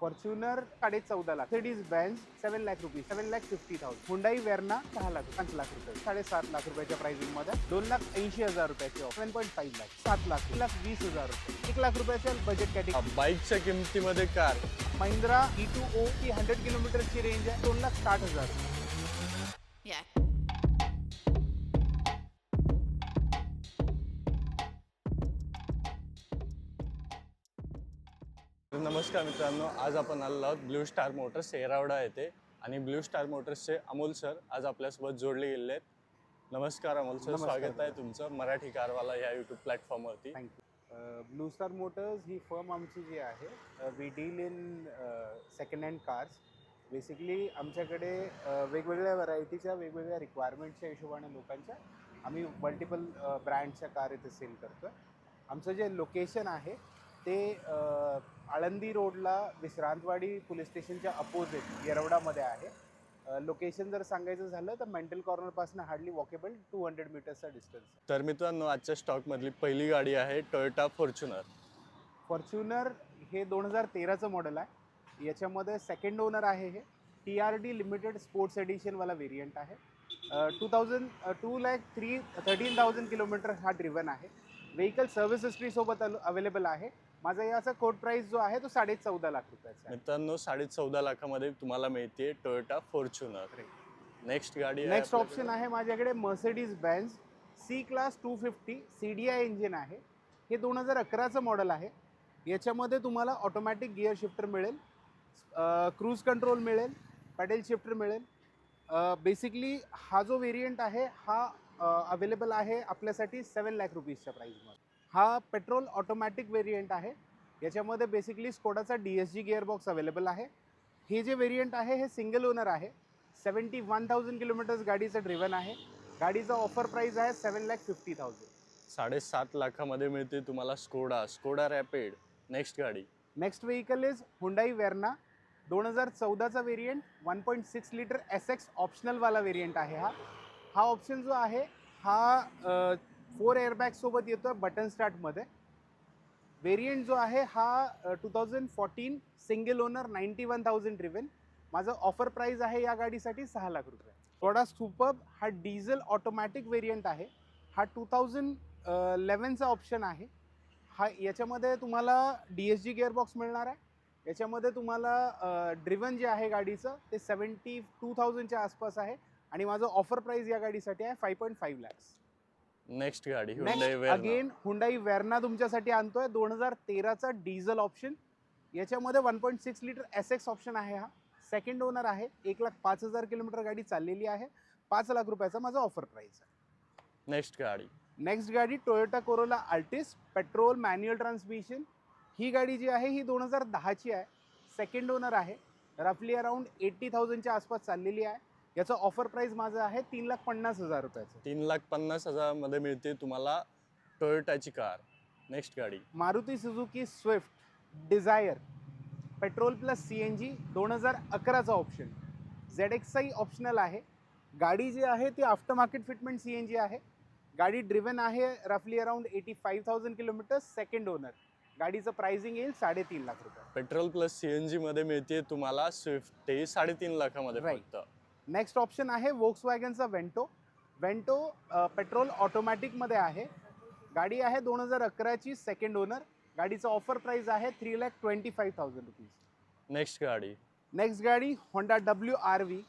Fortuner साडे चौदा लाख. सिडीज band seven lakh rupees seven lakh fifty thousand Hyundai Verna सहा लाख पाच लाख रुपये. साडेसात लाख रुपयाच्या प्राइसिंगमध्ये. दोन लाख ऐंशी हजार रुपयाची सेवन पॉईंट फाईव्ह लाख सात लाख एक लाख वीस हजार रुपये. एक लाख रुपयाच्या बजेट कॅटेगरी बाईकच्या किमतीमध्ये car Mahindra E two O ची हंड्रेड किलोमीटरची रेंज आहे. दोन लाख साठ हजार. नमस्कार मित्रांनो आज आपण आलेलो आहोत ब्ल्यू स्टार मोटर्स येरावडा येथे. आणि ब्ल्यू स्टार मोटर्सचे अमोल सर आज आपल्यासोबत जोडले गेलेले आहेत. नमस्कार अमोल सर नमस्कार. स्वागत आहे तुमचं मराठी कारवाला या युट्यूब प्लॅटफॉर्मवरती thank you blue star motors he firm आमची जी आहे we deal in second hand cars basically आमच्याकडे अ, वेगवेगळ्या व्हरायटीच्या वेगवेगळ्या रिक्वायरमेंटच्या हिशोबाने लोकांच्या आम्ही मल्टिपल ब्रँडच्या कार इथे सेल करतो आमचं जे लोकेशन आहे ते अ, आळंदी रोडला विश्रांतवाडी पोलीस स्टेशनच्या अपोजिट येरवडामध्ये आहे. लोकेशन जर सांगायचं झालं तर मेंटल कॉर्नरपासून हार्डली वॉकेबल टू हंड्रेड मीटर्सचा डिस्टन्स. तर मित्रांनो आजच्या स्टॉकमधली पहिली गाडी आहे टोयोटा फॉर्च्युनर. फॉर्च्युनर हे दोन हजार तेराचं मॉडेल आहे. याच्यामध्ये सेकंड ओनर आहे हे. T R D limited sports एडिशनवाला variant आहे. Two thousand two lakh three thirteen thousand kilometre हा ड्रिव्हन आहे. व्हेकल सर्व्हिस हिस्ट्रीसोबत अवेलेबल आहे. माझा याचा कोट प्राईस जो आहे तो साडे चौदा लाख रुपयाचा आहे. मित्रांनो साडे चौदा लाखामध्ये तुम्हाला मिळते टोयोटा फॉर्च्युनर नेक्स्ट गाडी आहे नेक्स्ट आपल्याकडे. ऑप्शन आहे माझ्याकडे Mercedes Benz C class two fifty C D I engine आहे. हे दोन हजार अकराचं मॉडेल आहे. याच्यामध्ये तुम्हाला ऑटोमॅटिक गिअर शिफ्टर मिळेल क्रूज कंट्रोल मिळेल पॅडेल शिफ्टर मिळेल. बेसिकली हा जो वेरियंट आहे हा अवेलेबल आहे आपल्यासाठी सेवन लॅक रुपीजच्या प्राईजमध्ये हा पेट्रोल ऑटोमॅटिक वेरियंट आहे. याच्यामध्ये basically स्कोडाचा D S G gearbox available आहे. हे जे वेरियंट आहे हे सिंगल ओनर आहे. सेवन्टी वन थाउजंड किलोमीटर्स गाडीचं ड्रिव्हन आहे. गाडीचा ऑफर प्राईस आहे सेवन लॅक फिफ्टी थाउजंड साडेसात लाखामध्ये मिळते तुम्हाला स्कोडा स्कोडा रॅपिड नेक्स्ट गाडी. Next vehicle is Hyundai Verna दोन हजार चौदाचा variant one point six litre S X ऑप्शनलवाला variant आहे हा. हा ऑप्शन जो आहे हा फोर एअरबॅगसोबत येतो आहे बटन स्टार्टमध्ये वेरियंट जो आहे हा two thousand fourteen single owner ninety one thousand driven माझं ऑफर प्राईज आहे या गाडीसाठी सहा लाख रुपये. थोडा सुपब हा डिझेल ऑटोमॅटिक वेरियंट आहे. हा टू थाउजंड लेवनचा ऑप्शन आहे. हा याच्यामध्ये तुम्हाला डी एस जी गिअरबॉक्स मिळणार आहे. याच्यामध्ये तुम्हाला ड्रिवन जे आहे गाडीचं ते सेवन्टी टू थाउजंडच्या आसपास आहे. आणि माझं ऑफर प्राईज या गाडीसाठी आहे five point five lakhs next गाडी Verna. अगेन हुंडाई वेर्ना तुमच्यासाठी आणतोय. दोन हजार तेराचा डिझेल ऑप्शन याच्यामध्ये one point six litre S X option आहे हा. सेकंड ओनर आहे. एक लाख पाच हजार किलोमीटर गाडी चाललेली आहे. पाच लाख रुपयाचा माझा ऑफर प्राईस आहे. नेक्स्ट गाडी. नेक्स्ट गाडी Toyota Corolla Altis petrol manual transmission ही गाडी जी आहे ही दोन हजार दहाची आहे. सेकंड ओनर आहे. रफली अराउंड एट्टी थाउजंडच्या आसपास चाललेली आहे. याचं ऑफर प्राईस माझं आहे तीन लाख पन्नास हजार रुपयाचं. तीन लाख पन्नास हजारमध्ये मिळते तुम्हाला टोयोटाची कार नेक्स्ट गाडी. Maruti Suzuki Swift Dzire petrol plus C N G दोन हजार अकराचा ऑप्शन झेड एक्सचाही ऑप्शनल आहे. गाडी जी आहे ती after market fitment C N G आहे. गाडी ड्रिव्हन आहे रफली around eighty five thousand kilometre second owner गाडीचं प्राइसिंग येईल साडेतीन लाख रुपये. पेट्रोल प्लस सी एन जीमध्ये मिळते तुम्हाला स्विफ्ट ते साडेतीन लाखामध्ये. फक्त. नेक्स्ट ऑप्शन आहे वोक्स वॅगनचा वेंटो वेंटो पेट्रोल ऑटोमॅटिकमध्ये आहे. गाडी आहे दोन हजार अकराची सेकंड ओनर गाडीचं ऑफर प्राईस आहे three lakh twenty five thousand rupees next गाडी. नेक्स्ट गाडी होंडा डब्ल्यू आर व्ही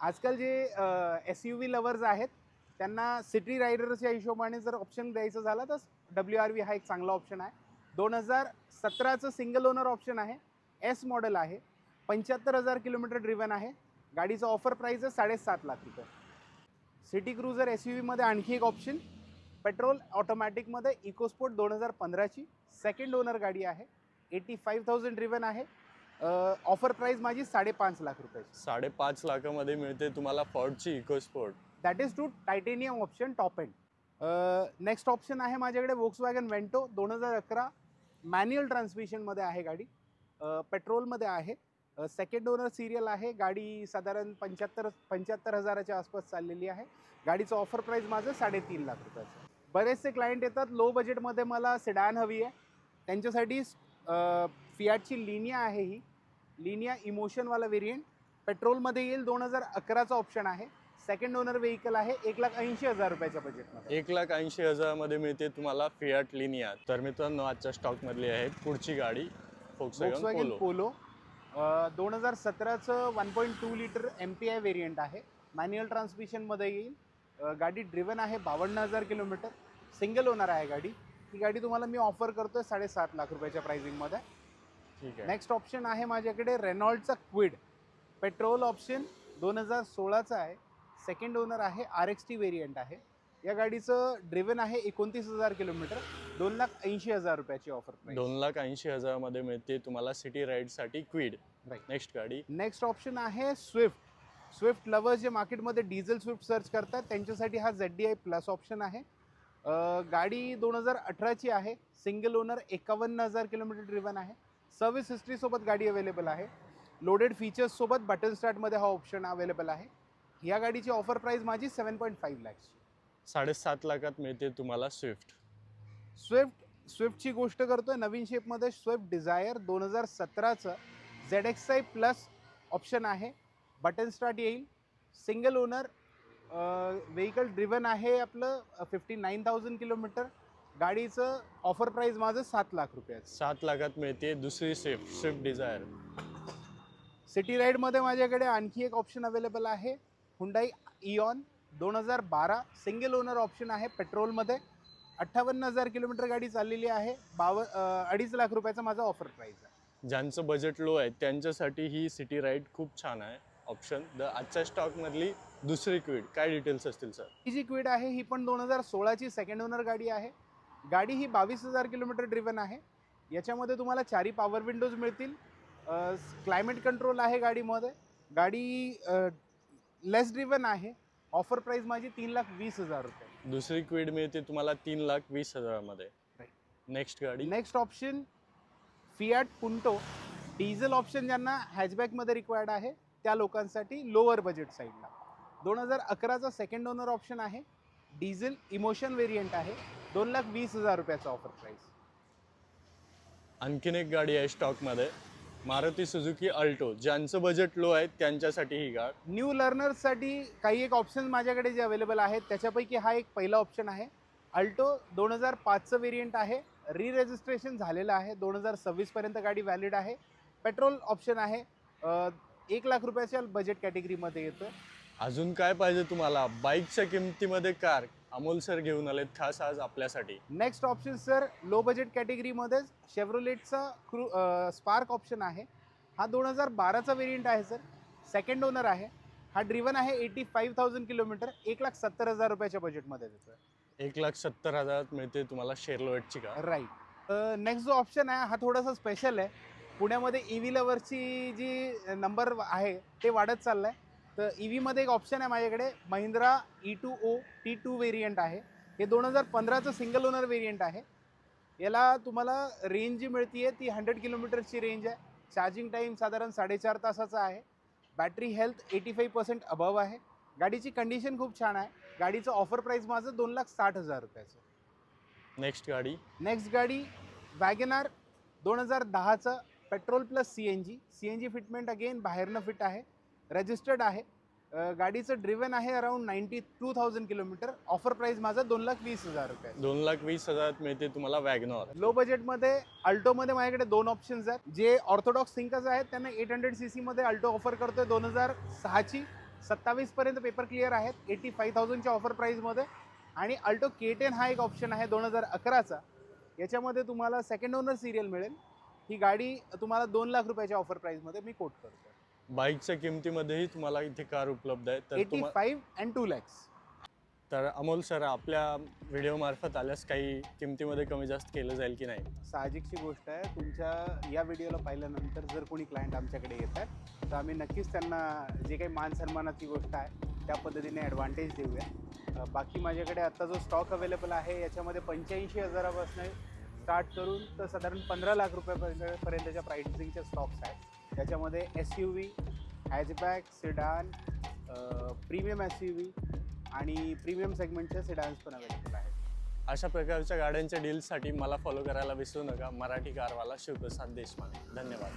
आजकाल जे एस यू व्ही लवर्स आहेत त्यांना सिटी रायडर्सच्या हिशोबाने जर ऑप्शन द्यायचं झालं तर डब्ल्यू आर व्ही हा एक चांगला ऑप्शन आहे. दोन हजार सतराचं सिंगल ओनर ऑप्शन आहे. एस मॉडेल आहे. पंच्याहत्तर हजार किलोमीटर ड्रिव्हन आहे. गाडीचं ऑफर प्राईस आहे साडेसात लाख रुपये. सिटी क्रुझर एस यू व्हीमध्ये आणखी एक ऑप्शन पेट्रोल ऑटोमॅटिकमध्ये इकोस्पोर्ट दोन हजार पंधराची सेकंड ओनर गाडी आहे. एटी फाईव्ह थाउजंड ड्रिव्हन आहे ऑफर प्राईस माझी साडेपाच लाख रुपयाची. साडेपाच लाखामध्ये मिळते तुम्हाला फॉर्डची EcoSport that is two titanium option top end next option आहे माझ्याकडे वोक्स वॅगन वेंटो दोन हजार अकरा. मॅन्युअल ट्रान्समिशनमध्ये आहे गाडी. पेट्रोलमध्ये आहे. सेकंड ओनर सिरियल आहे. गाडी साधारण पंच्याहत्तर पंच्याहत्तर हजाराच्या आसपास चाललेली आहे. गाडीचं ऑफर प्राईस माझं साडेतीन लाख रुपयाचं बरेचसे क्लायंट येतात. लो बजेटमध्ये मला सेडान हवी आहे. त्यांच्यासाठी फियाटची लिनिया आहे ही. लिनिया इमोशनवाला वेरियंट पेट्रोलमध्ये येईल दोन हजार अकराचा ऑप्शन आहे. सेकंड ओनर व्हेकल आहे. एक लाख ऐंशी हजार रुपयाच्या बजेटमध्ये एक लाख ऐंशी हजारामध्ये मिळते तुम्हाला फियाट लिनिया तर मित्रांनो आजच्या स्टॉकमधली आहे पुढची गाडी पोलो दोन हजार सतराचं one point two litre M P I variant आहे. मॅन्युअल ट्रान्समिशनमध्ये येईल. गाडी ड्रिव्हन आहे बावन्न हजार किलोमीटर सिंगल ओनर आहे गाडी. ही गाडी तुम्हाला मी ऑफर करतोय साडेसात लाख रुपयाच्या प्राइसिंगमध्ये ठीक आहे. नेक्स्ट ऑप्शन आहे माझ्याकडे रेनॉल्डचा क्विड पेट्रोल ऑप्शन दोन हजार सोळाचा आहे. सेकंड ओनर आहे आर एक्स टी व्हेरियंट आहे. या गाडीचं ड्रिव्हन आहे एकोणतीस हजार किलोमीटर. दोन लाख ऐंशी हजार रुपयाची ऑफर दोन लाख ऐंशी हजारामध्ये मिळते तुम्हाला सिटी राईडसाठी क्वीड Right. नेक्स्ट गाडी. नेक्स्ट ऑप्शन आहे स्विफ्ट स्विफ्ट लवर्स जे मार्केटमध्ये डिझेल स्विफ्ट सर्च करतात त्यांच्यासाठी हा Z D I plus option आहे. गाडी दोन हजार अठराची आहे. सिंगल ओनर एकावन्न हजार किलोमीटर ड्रिव्हन आहे. सर्व्हिस हिस्ट्रीसोबत गाडी अवेलेबल आहे. लोडेड फीचर्ससोबत बटन स्टार्टमध्ये हा ऑप्शन अवेलेबल आहे. या गाडीची ऑफर प्राईस माझी सेवन पॉईंट फाईव्ह लॅक्सची साडेसात लाखात मिळते तुम्हाला स्विफ्ट स्विफ्ट स्विफ्टची गोष्ट करतोय. नवीन शेपमध्ये स्विफ्ट डिझायर दोन हजार सतराचं Z X I plus option आहे. बटन स्टार्ट येईल. सिंगल ओनर व्हेकल ड्रिव्हन आहे आपलं. फिफ्टी नाईन थाउजंड किलोमीटर गाडीचं ऑफर प्राईस माझं सात लाख रुपयाचं. सात लाखात मिळते दुसरी स्विफ्ट स्विफ्ट डिझायर सिटी राईडमध्ये माझ्याकडे आणखी एक ऑप्शन अवेलेबल आहे. हुंडाई इऑन दोन हजार बारा सिंगल ओनर ऑप्शन आहे पेट्रोलमध्ये. अठ्ठावन्न हजार किलोमीटर गाडी चाललेली आहे. बाव अडीच लाख रुपयाचा माझा ऑफर प्राईस आहे. ज्यांचं बजेट लो आहे त्यांच्यासाठी ही सिटी राईड खूप छान आहे. ऑप्शन द आजच्या स्टॉकमधली दुसरी क्वीड काय डिटेल्स असतील सर ही जी क्विड आहे ही पण दोन हजार सोळाची सेकंड ओनर गाडी आहे. गाडी ही बावीस हजार किलोमीटर ड्रिव्हन आहे. याच्यामध्ये तुम्हाला चारी पॉवर विंडोज मिळतील. क्लायमेट कंट्रोल आहे गाडीमध्ये. गाडी लेस ड्रिव्हन आहे. ऑफर प्राईस माझी तीन लाख वीस हजार रुपये. दुसरी क्वीड मिळते तुम्हाला तीन लाख वीस हजारामध्ये. नेक्स्ट गाडी. Next option Fiat Punto diesel option ज्यांना हॅचबॅकमध्ये रिक्वायर्ड आहे त्या लोकांसाठी लोअर बजेट साईडला दोन हजार अकराचा सेकंड ओनर ऑप्शन आहे. डिझेल इमोशन व्हेरियंट आहे. दोन लाख वीस हजार रुपयाचा ऑफर प्राईस आणखीन एक गाडी आहे स्टॉकमध्ये मारुती सुझुकी अल्टो ज्यांचं बजेट लो आहे त्यांच्यासाठी ही गाड न्यू लर्नर्ससाठी काही एक ऑप्शन माझ्याकडे जे अवेलेबल आहेत त्याच्यापैकी हा एक पहिला ऑप्शन आहे. अल्टो दोन हजार पाचचं वेरियंट आहे. री रजिस्ट्रेशन झालेलं आहे. दोन हजार सव्वीसपर्यंत गाडी व्हॅलिड आहे. पेट्रोल ऑप्शन आहे. एक लाख रुपयाच्या बजेट कॅटेगरीमध्ये येतं. अजून काय पाहिजे तुम्हाला? बाईकच्या किमतीमध्ये कार अमोल सर घेऊन आलेत खास आज आपल्यासाठी. Next option sir low budget कॅटेगरीमध्येच शेव्हरोलेटचा क्रू स्पार्क ऑप्शन आहे. हा दोन हजार बाराचा वेरियंट आहे सर सेकंड ओनर आहे. हा ड्रिव्हन आहे एटी फाईव्ह थाउजंड किलोमीटर एक लाख सत्तर हजार रुपयाच्या बजेटमध्ये देतो एक लाख सत्तर हजारात मिळते तुम्हाला शेरलोएटची कार राईट नेक्स्ट जो ऑप्शन आहे हा थोडासा स्पेशल आहे. पुण्यामध्ये ई व्ही लवरची जी नंबर आहे ते वाढत चाललं आहे तर ई व्हीमध्ये एक ऑप्शन आहे माझ्याकडे. Mahindra E two O T two variant आहे. हे दोन हजार पंधराचं सिंगल ओनर व्हेरियंट आहे. याला तुम्हाला रेंज जी मिळते ती हंड्रेड किलोमीटरची रेंज आहे. चार्जिंग टाईम साधारण साडेचार तासाचा आहे. Battery health eighty five percent above आहे. गाडीची कंडिशन खूप छान आहे. गाडीचं ऑफर प्राईस माझं दोन लाख साठ हजार रुपयाचं. नेक्स्ट गाडी. नेक्स्ट गाडी वॅगनार दोन हजार दहाचं petrol plus C N G C N G fitment again बाहेरनं फिट आहे. रजिस्टर्ड आहे. गाडीचं ड्रिव्हन आहे around ninety two thousand kilometre offer price माझा दोन लाख वीस हजार रुपये दोन लाख वीस हजारात मिळते तुम्हाला वॅगनॉर लो बजेटमध्ये अल्टोमध्ये माझ्याकडे दोन ऑप्शन्स आहेत. जे ऑर्थोडॉक्स थिंकर्स आहेत त्यांना एट हंड्रेड सी सीमध्ये अल्टो ऑफर करतोय दोन हजार सहाची. सत्तावीसपर्यंत पेपर क्लिअर आहेत. एटी फाईव्ह थाउजंडच्या ऑफर प्राईसमध्ये आणि अल्टो के टेन हा एक ऑप्शन आहे दोन हजार अकराचा. याच्यामध्ये तुम्हाला सेकंड ओनर सिरियल मिळेल. ही गाडी तुम्हाला दोन लाख रुपयाच्या ऑफर प्राईसमध्ये मी कोट करतो बाईकच्या किमतीमध्येही तुम्हाला इथे कार उपलब्ध आहे. तर एटी तुम्हा फाईव्ह अँड टू लॅक्स. तर अमोल सर आपल्या व्हिडिओमार्फत आल्यास काही किमतीमध्ये कमी जास्त केलं जाईल की नाही? साहजिकची गोष्ट आहे. तुमच्या या व्हिडिओला पाहिल्यानंतर जर कोणी क्लायंट आमच्याकडे येतात तर आम्ही नक्कीच त्यांना जे काही मान सन्मानाची गोष्ट आहे त्या पद्धतीने ॲडव्हान्टेज देऊया. अ, बाकी माझ्याकडे आत्ता जो स्टॉक अवेलेबल आहे याच्यामध्ये पंच्याऐंशी हजारापासून स्टार्ट करून तर साधारण पंधरा लाख रुपयापर्यंत पर्यंतच्या प्राइसिंगचे स्टॉक्स आहेत. त्याच्यामध्ये S U V hatchback sedan premium S U V आणि प्रीमियम सेगमेंटचे सिडान्स पण अवेलेबल आहेत. अशा प्रकारच्या गाड्यांच्या डील्ससाठी मला फॉलो करायला विसरू नका. मराठी कारवाला शिवप्रसाद देशमाने धन्यवाद.